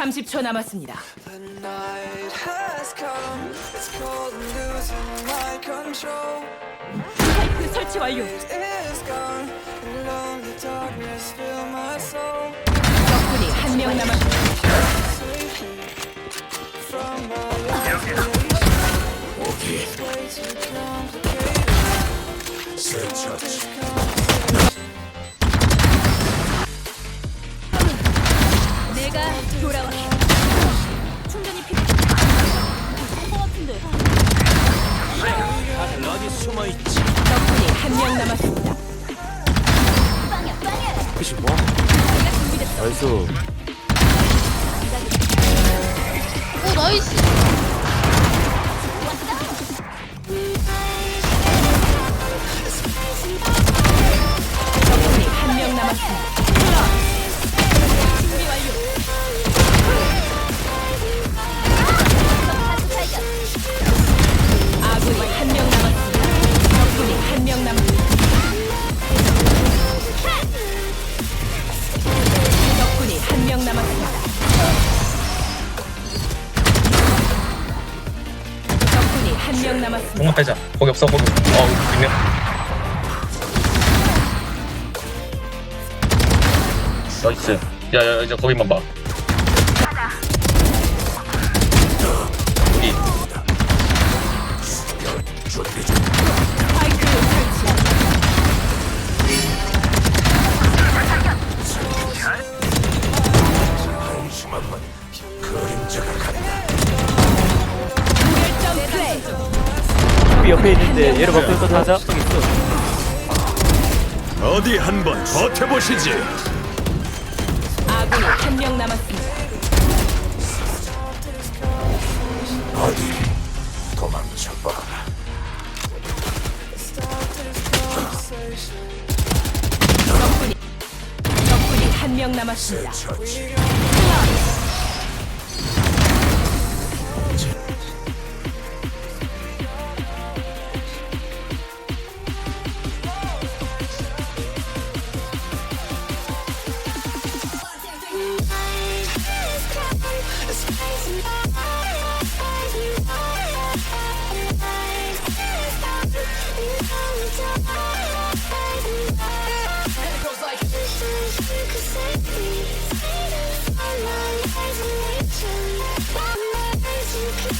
30초 남았습니다. The night has come. It's cold and losing my control. 스파이크 설치 완료. It is gone. Alone, the darkness fill my soul. 적군이 한 명 남았습니다. Save me from my isolation. It's way too complicated. Start this 내가 돌아왔다. 충전이 필요. 한것 같은데. 어디 숨어 있지? 적군이 한 명 남았습니다. 그치 뭐? 나이스 한 명 남았습니다. 공만 빼자. 거기 없어, 거기. 어, 분명. 나이스. 야, 야, 이제 거기만 봐. 여기. 스파이크 설치. 무결점 플레이. 비 옆에 있는데 얘를 먹고 또 하자 어디 한번 버텨보시지. 아군이 한 명 남았습니다. 적군이 적군이 한 명 남았습니다.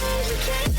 You can't